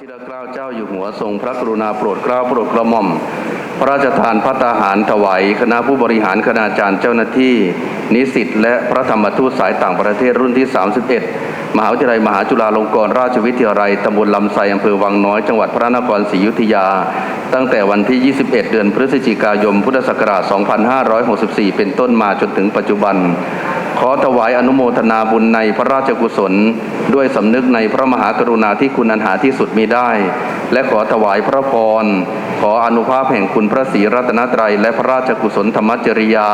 ชิรเกล้าเจ้าอยู่หัวทรงพระกรุณาโปรดเกล้าโปรดกระหม่อม พระราชทานพัตตาหารถวายคณะผู้บริหารคณาจารย์เจ้าหน้าที่ นิสิตและพระธรรมทูตสายต่างประเทศรุ่นที่ 31 มหาวิทยาลัยมหาจุฬาลงกรณราชวิทยาลัยตำบลลำไทรอำเภอวังน้อยจังหวัดพระนครศรีอยุธยา ตั้งแต่วันที่ 21 เดือนพฤศจิกายนพุทธศักราช 2564 เป็นต้นมาจนถึงปัจจุบัน ขอถวายอนุโมทนาบุญในพระราชกุศล ด้วยสำนึกในพระมหากรุณาที่คุณอันหาที่สุดมีได้ และขอถวายพระพร ขออนุภาพแห่งคุณพระศรีรัตนตรัย และพระราชกุศลธรรมจริยา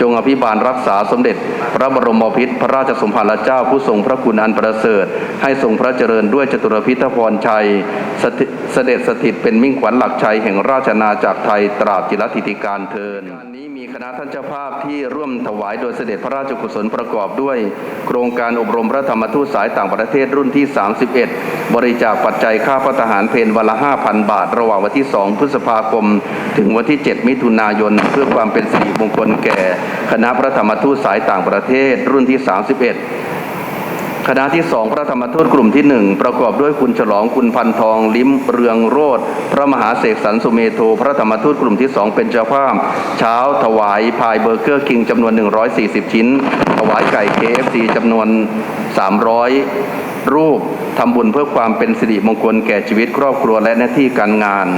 จงอภิบาลรักษาสมเด็จ พระบรมพิตรพระราชสมภารเจ้าผู้ทรงพระคุณอันประเสริฐ ให้ทรงพระเจริญด้วยจตุรพิธพรชัยสเสด็จสถิตเป็นมิ่งขวัญหลักชัยแห่งราชอาณาจักรไทยตราบจิรธิติการเทินการนี้มีคณะท่านเจ้าภาพที่ร่วมถวายโดยเสด็จพระราชกุศลประกอบด้วย โครงการอบรมพระธรรมทูตสายต่างประเทศรุ่นที่ 31 บริจาคปัจจัยค่าพระทหารเพนวันละ 5,000 บาท ระหว่างวันที่ 2 พฤษภาคม ถึงวันที่ 7 มิถุนายน เพื่อความเป็นสิริมงคลแก่คณะพระธรรมทูตสายต่างประเทศรุ่นที่ 31 คณะที่สองพระธรรมทูตกลุ่มที่หนึ่งประกอบด้วยคุณฉลองคุณพันทอง ลิ้มเรืองโรธพระมหาเสกสรรสุเมโท พระธรรมทูตกลุ่มที่สองเป็นเจ้าภาพ เช้าถวายพายเบอร์เกอร์คิงจำนวน 140 ชิ้น ถวายไก่ KFC จำนวน 300 รูปทำบุญเพื่อความเป็นสิริมงคลแก่ชีวิตครอบครัวและหน้าที่การงาน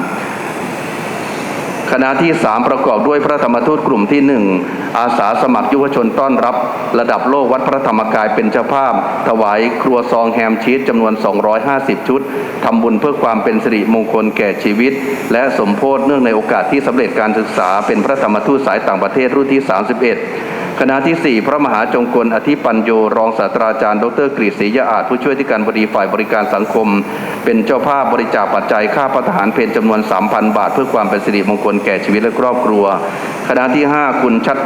คณะที่ 3 ประกอบด้วยพระธรรมทูตกลุ่มที่ 1 อาสาสมัครยุวชนต้อนรับ ระดับโลกวัดพระธรรมกายเป็นเจ้าภาพ ถวายครัวซองแฮมชีสจำนวน 250 ชุดทำบุญเพื่อความเป็นสิริมงคลแก่ชีวิต และสมโพธเนื่องในโอกาสที่สำเร็จการศึกษา เป็นพระธรรมทูตสายต่างประเทศรุ่นที่ 31คณะที่ 4 พระมหาจงกลอธิปัญโย รองศาสตราจารย์ ดรกฤษศรียะอาจผู้ช่วยที่การบดีฝ่ายบริการสังคม เป็นเจ้าภาพบริจาคปัจจัยค่าประทหารเพนจำนวน 3,000 บาท เพื่อความเป็นสิริมงคลแก่ชีวิตและครอบครัว คณะที่ 5 คุณชัด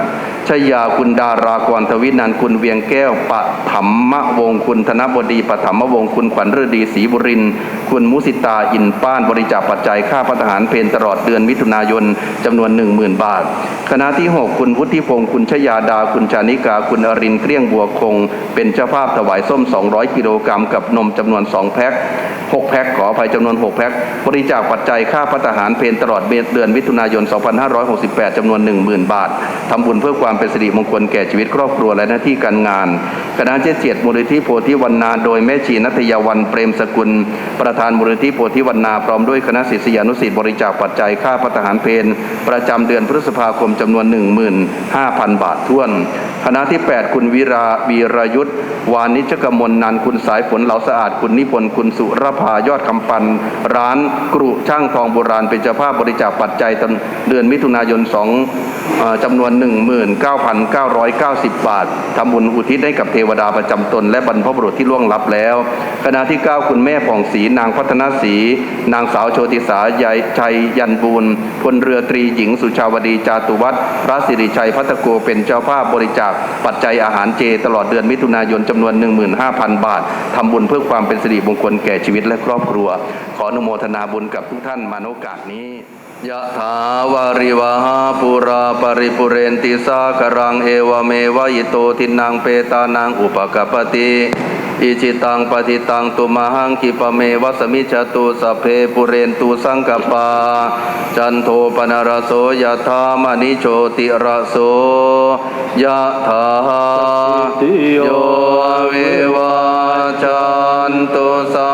ชยาคุณดารากรทวินันคุณเวียงแก้วปะถมมะวงคุณธนบดีปฐมวงคุณขวัญฤดีศรีบุรินคุณมุสิตาอินป้านบริจาคปัจจัยค่าพระทหารเพนตลอดเดือนมิถุนายนจำนวน 10,000 บาท คณะที่ 6 คุณพุทธิพงศ์คุณชยาดา คุณชานิกา คุณอรินเกลี้ยงบัวคง เป็นเจ้าภาพถวายส้ม 200 กิโลกรัมกับนมจำนวน 2 แพ็ค6แพ็คขออภัยจำนวน 6 แพ็คบริจาคปัจจัยค่าพระทหารเพนตลอดเดือนมิถุนายน 2568จำนวน 10,000 บาททำบุญเพื่อความเป็นสิริมงคลแก่ชีวิตครอบครัวและหน้าที่การงาน คณะเจ็ดเจ็ดมูลนิธิโพธิวันนา โดยแม่ชีนัทยาวันเปรมสกุล ประธานมูลนิธิโพธิวันนา พร้อมด้วยคณะศิษยานุศิษย์บริจาคปัจจัยค่าพระทหารเพนประจำเดือนพฤษภาคมจำนวน 15,000 บาทท้วน คณะที่ 8 คุณวีราวีรยุทธวานิชกมลนันคุณสายฝนเหลาสะอาดคุณนิพนธ์คุณสุรภายอดคำปัน ร้านกรุช่างทองโบราณเป็นเจ้าภาพบริจาคปัจจัยตอนเดือนมิถุนายน2เอ่อจำนวน9,990 บาททำบุญอุทิศให้กับเทวดาประจำตน และบรรพบุรุษที่ล่วงลับแล้ว คณะที่ 9 คุณแม่ผ่องศรีนางพัฒนศรีนางสาวโชติสายายชัยยันบูรณพลเรือตรีหญิงสุชาวดีจาตุวัฒน์พระสิริชัยพัตโกเป็นเจ้าภาพบริจาค ปัจจัยอาหารเจ ตลอดเดือนมิถุนายนจำนวน 15,000 บาททำบุญเพื่อความเป็นสิริมงคลแก่ชีวิตและครอบครัว ขออนุโมทนาบุญกับทุกท่านมาโอกาสนี้ ยะถาวาริวหาปุราปริปุเรนติสาครังเอวเมวะอิโตทินังเปตานังอุปกปปติอิจิตังปฏิตังตุมหังคิปะเมวะสมิจจตุสัพเพปุเรนตุสังกปา จันโทปนรโสยะธามณิโชติระโสยะถาโยวิวาจันตุสัพ